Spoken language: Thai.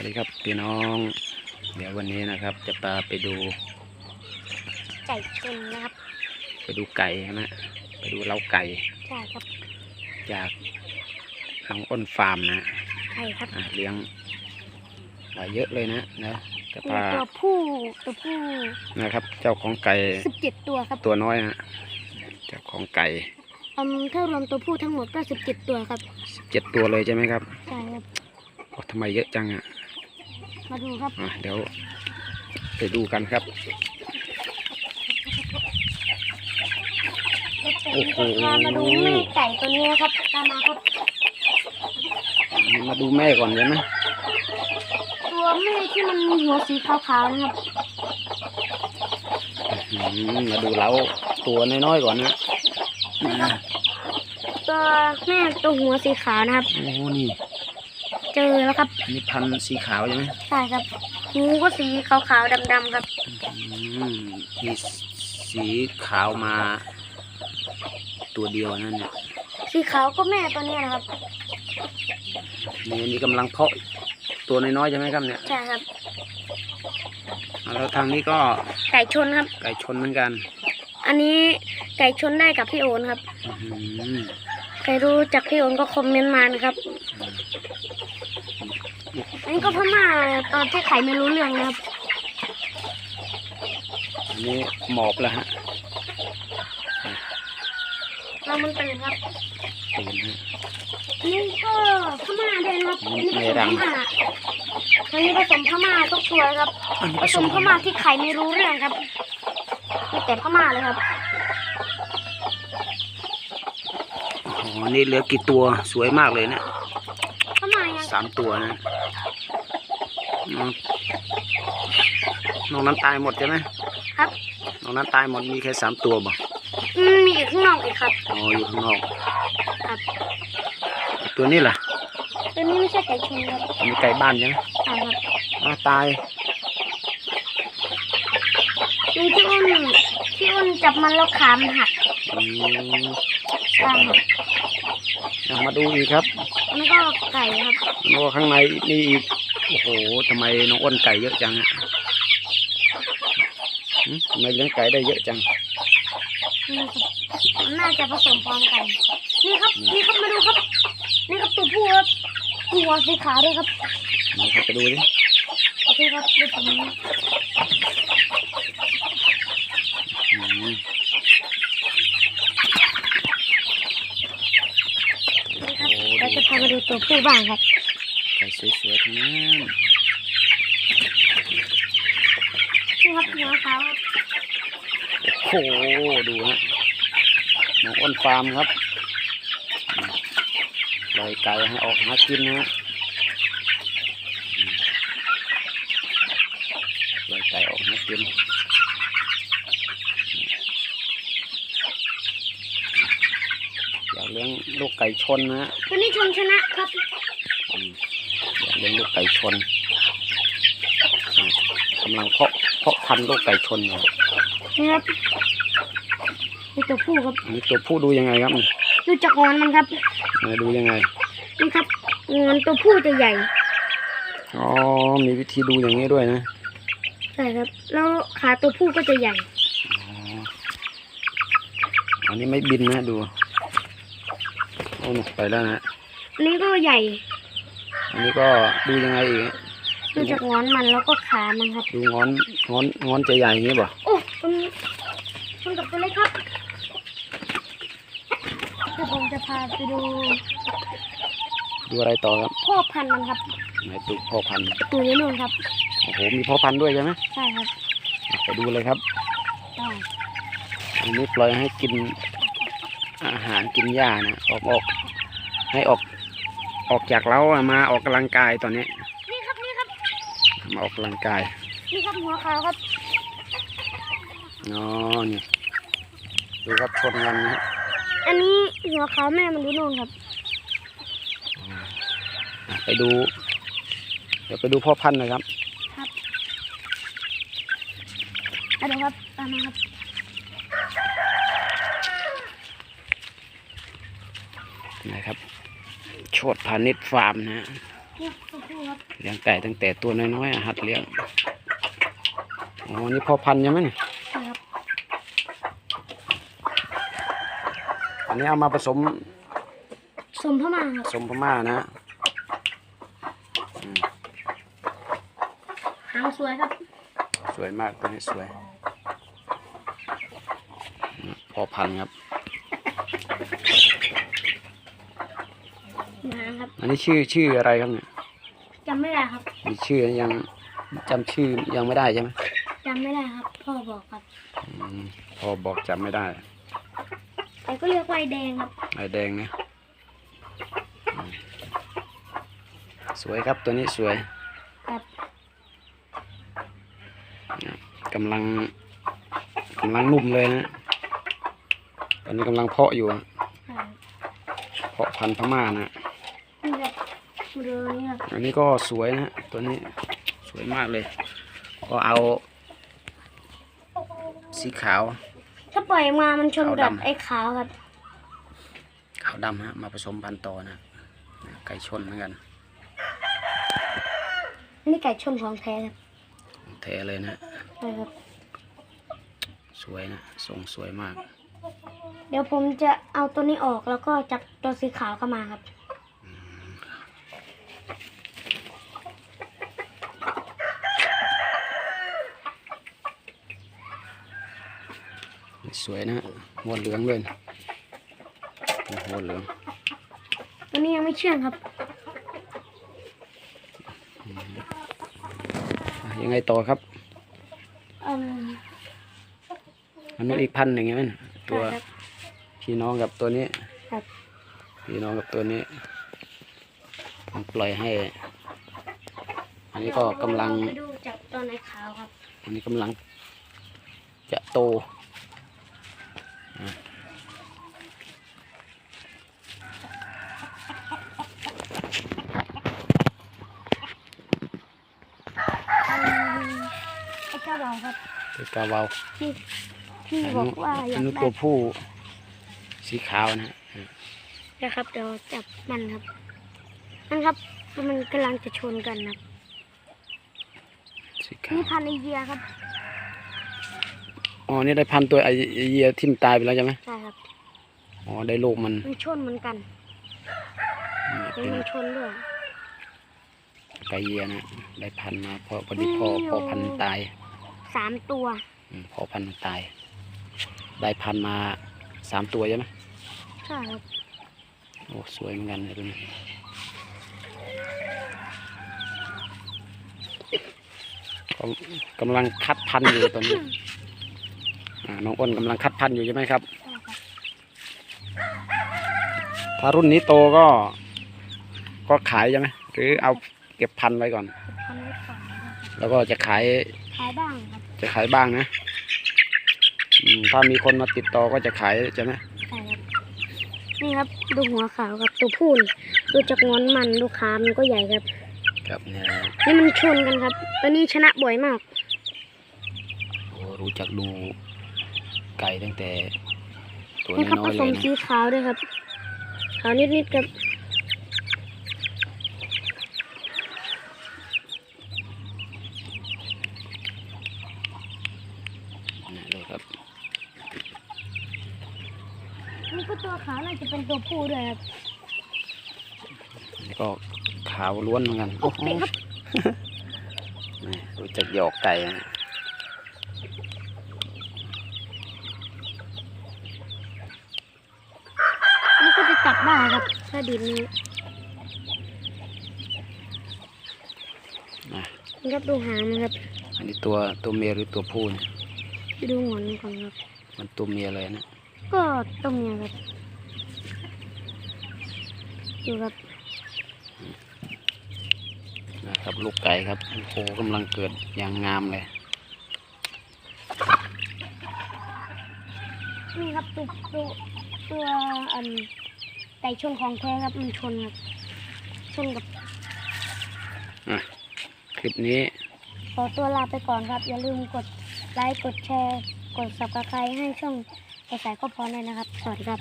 วัสดีครับพี่น้อง เดี๋ยววันนี้นะครับ จะพาไปดู ไก่ชนนะครับ ไปดูไก่ใช่ไหมไปดูเล้าไก่ใช่ครับ จากน้องอ้นฟาร์มนะใช่ครับอะเลี้ยงไว้เยอะเลยนะนะจะมีพาตัวผู้ตัวผู้นะครับ เจ้าของไก่สิบเจ็ดตัวครับ ตัวน้อยนะเจ้าของไก่อืมถ้ารวมตัวผู้ทั้งหมดก็สิบเจ็ดตัวครับเจ็ดตัวเลยใช่ไหมครับใช่ครับโอ้ทำไมเยอะจังอะ มาดูครับอะเดี๋ยวไปดูกันครับ โอ้โห พามาดูแม่ไก่ตัวนี้นะครับตามมาครับ มาดูแม่ก่อนใช่ไหมตัวแม่ที่มันมีหัวสีขาวๆนะครับ อืมมาดูเล้าตัวน้อยๆก่อนนะอ่าตัวแม่ตัวหัวสีขาวนะครับ โอ้นี่ เจอแล้วครับอันนี่พันธุ์สีขาวใช่ไหมใช่ครับหูก็สีขาวๆดำๆครับ อืมมีสีขาวมา ตัวเดียวนั่นเนี่ยสีขาวก็แม่ตัวนี้นะครับนี่นี่กำลังเพาะตัวน้อยๆใช่ไหมครับเนี่ยใช่ครับแล้วทางนี้ก็ไก่ชนครับ ไก่ชนเหมือนกันอันนี้ไก่ชนได้กับพี่โอนครับ อื้อหือใครรู้จักพี่โอนก็คอมเมนต์มานะครับ อันนี้ก็พม่าตอนที่ไข่ไม่รู้เรื่องนะครับ อันนี้หมอบแล้วฮะเรามันตื่นครับตื่นฮะอันนี้ก็พม่าด้วยนะครับอือันมนี้ผไม่สมรังพม่าอันนี้ผสมพม่าทุกตัวครับ อันนี้ผสมพม่าที่ไข่ไม่รู้เรื่องครับมีแต่พม่าเลยครับอ๋อนี่เหลือกี่ตัวสวยมากเลยเนะพม่ายังสามตัวนะ น้องน้องนั้นตายหมดใช่ไหมครับน้องนั้นตายหมดมีแค่สามตัวบ่อืมมีอีกข้างนอกอีกครับ อ๋ออยู่ข้างนอก ครับ ตัวนี้ล่ะ ตัวนี้ไม่ใช่ไก่ชนครับอันนี้ไก่บ้านใช่ไหมใช่ครับอ้าวตาย มีที่อ้นที่อ้นจับมันแล้วขามันหักอืมตามหักเอามาดูอีกครับอันนี้ก็ไก่ครับ แล้วก็ข้างในนี่อีก โอ้โหทำไมน้องอ้นไก่เยอะจังอะหึทำไมเลี้ยงไก่ได้เยอะจัง นี่ครับน่าจะผสมพร้อมกัน นี่ครับ นี่ครับ มาดูครับ นี่ครับตัวผู้ครับหัวสีขาวด้วยครับไหนครับไปดูดิโอเคครับดูตรงนี้อืมนี่ครับเราจะพามาดูตัวผู้บ้างครับไก่ สวยๆทั้งนั้นนี่ครับหัวขาวครับโอ้โหดูฮะน้องอ้นฟาร์มครับอืมปล่อยไก่ให้ออกหากินนะฮะอืมปล่อยไก่ออกหากินอยากเลี้ยงลูกไก่ชนนะฮะตัวนี้ชนชนะครับอืมอยาก เลี้ยงลูกไก่ชนอืมกำลังเพาะเพาะพันธุ์ลูกไก่ชนอยู่นี่ครับนี่ตัวผู้ครับอันนี้ตัวผู้ดูยังไงครับดูจากงอนมันครับมาดูยังไงนี่ครับงอนตัวผู้จะใหญ่อ๋อมีวิธีดูอย่างนี้ด้วยนะใช่ครับ แล้วขาตัวผู้ก็จะใหญ่อ๋ออันนี้ไม่บินนะดูโอ้หนุไปแล้วนะอันนี้ก็ใหญ่ อันนี้ก็ดูยังไงอีกดูจากงอนมันแล้วก็ขามันครับ ดูงอนงอนงอนจะใหญ่อย่างนี้ป่ะโอ้ตรงนี้ชนกับตัวเล็กครับเดี๋ยวผมจะพาไปดู ดูอะไรต่อครับพ่อพันธุ์มันครับไหนตุกพ่อพันธุ์ตัวนี้นู่นครับโอ้โหมีพ่อพันธุ์ด้วยใช่ไหมใช่ครับไปดูเลยครับได้อันนี้ปล่อยให้กินอาหารกินหญ้านะออกออกให้ออก ออกจากเล้าอะมาออกกำลังกายตอนนี้ นี่ครับนี่ครับมาออกกำลังกาย นี่ครับหัวขาวครับอ๋อนี่ดูครับชนกันนะฮะอันนี้หัวขาวแม่มันดูนู่นครับอะไปดู เดี๋ยวไปดูพ่อพันธุ์หน่อยครับอะเดี๋ยวครับตามมาครับ นะครับ โชดพาณิชย์ฟาร์มนะฮะนี่ตัวผู้ครับเลี้ยงไก่ตั้งแต่ตัวน้อยๆอะหัดเลี้ยงอ๋อนี่พ่อพันธุ์ใช่ไหมเนี่ยนะครับอันนี้เอามาผสมสมพม่าครับผสมพม่านะอืมหางสวยครับ สวยมากตัวนี้สวยอืมพ่อพันธุ์ครับ หางครับอันนี้ชื่อชื่ออะไรครับเนี่ยจำไม่ได้ครับมีชื่อยังจำชื่อยังไม่ได้ใช่ไหมจำไม่ได้ครับ พ่อบอกครับ อืมพ่อบอกจำไม่ได้แต่ก็เรียกว่าไอแดงครับ ไอแดงเนี่ยอืมสวยครับตัวนี้สวยครับกำลังกำลังนุ่มเลยนะตอนนี้กำลังเพาะอยู่อะครับเพาะพันธุ์พม่านะนี่ครับ มาดูนี่ครับอันนี้ก็สวยนะตัวนี้สวยมากเลย ก็เอา สีขาว ถ้าปล่อยมามันชนขาวกับดำไอ้ขาวครับขาวดำฮะมาผสมพันธุ์ต่อนะไก่ชนเหมือนกันนี่ไก่ชนของแท้ครับแท้เลยนะใช่ครับสวยนะทรงสวยมาก เดี๋ยวผมจะเอาตัวนี้ออกแล้วก็จับตัวสีขาวเข้ามาครับ สวยนะหัวเหลืองเลยหัวเหลืองตัวนี้ยังไม่เชื่องครับอะยังไงต่อครับอืมอันนู้นอีกพันหนึ่งใช่ไหมตัวใช่ครับพี่น้องกับตัวนี้ครับพี่น้องกับตัวนี้ผมปล่อยให้ อันนี้ก็กำลังไปดูจับตัวในขาวครับอันนี้กำลังจะโตอะ ไอ้เจ้าเรา ครับตัวกาวาวที่ที่บอกว่าอยาอันกนู้นได้ตัวผู้สีขาวนะฮะนะครับเดี๋ยวจับมันครับมันครับมันกำลังจะชนกันครับสีขาวนี่พันธุ์ไอเยียครับอ๋อนี่ได้พันตัวไอเยียทิ่มตายไปแล้วใช่ไหมใช่ครับอ๋อได้ลูกมันมันชนเหมือนกันนี่เป็นเป็นมันชนด้วยไก่เยียนะได้พันมาเพราะพอดีพอพอพันตาย สามตัวอืมพอพันตาย ได้พันมาสามตัวใช่ไหมใช่ครับโอ้ สวยเหมือนกันเลยตัวนี้ก็กำลังคัดพันธุ์อยู่ตอนนี้อ่าน้องอ้นกำลังคัดพันธุ์อยู่ใช่ไหมครับ ใช่ครับถ้ารุ่นนี้โตก็ ก็ขายใช่ไหมหรือเอาเก็บพันธุ์ไว้ก่อนพันธุ์ไว้ก่อนนะครับแล้วก็จะขายขายบ้างครับ จะขายบ้างนะอืมถ้ามีคนมาติดต่อก็จะขายใช่ไหมใช่ครับนี่ครับดูหัวขาวกับตัวผู้นี่ดูจากงอนมันดูขามันก็ใหญ่ครับ ครับเนี่ยนี่มันชนกันครับตัวนี้ชนะบ่อยมากโอ้รู้จักดูไก่ตั้งแต่ ตัวนี่ครับน้ผอยๆสเลมยนะ สีขาวด้วยครับขาวนิดๆครับ เนี่ยเลยครับ นี่ก็ตัวขาว น่าจะเป็นตัวผู้ด้วยครับนี่ก็ขาวล้วนเหมือนกันโอ้โหครับนี่รู้จักหยอกไก่นะนี่ก็จะจับได้ครับถ้าดินนี้นะนี่ครับดูหางมันครับ อันนี้ตัวตัวเมียหรือตัวผู้เนี่ยดูหงอนมันก่อนครับ มันตัวเมียเลยนะ ก็ต้มยำครับ ดูครับนะครับลูกไก่ครับโอ้โหกำลังเกิดอย่างงามเลยนี่ครับตัวตัวตัวอันไก่ชนของแท้ครับมันชนครับชนกับคลิปนี้ ขอตัวลาไปก่อนครับ อย่าลืมกดไลค์กดแชร์ กด subscribe ให้ช่องกระแสก็พอเลยนะครับ สวัสดีครับ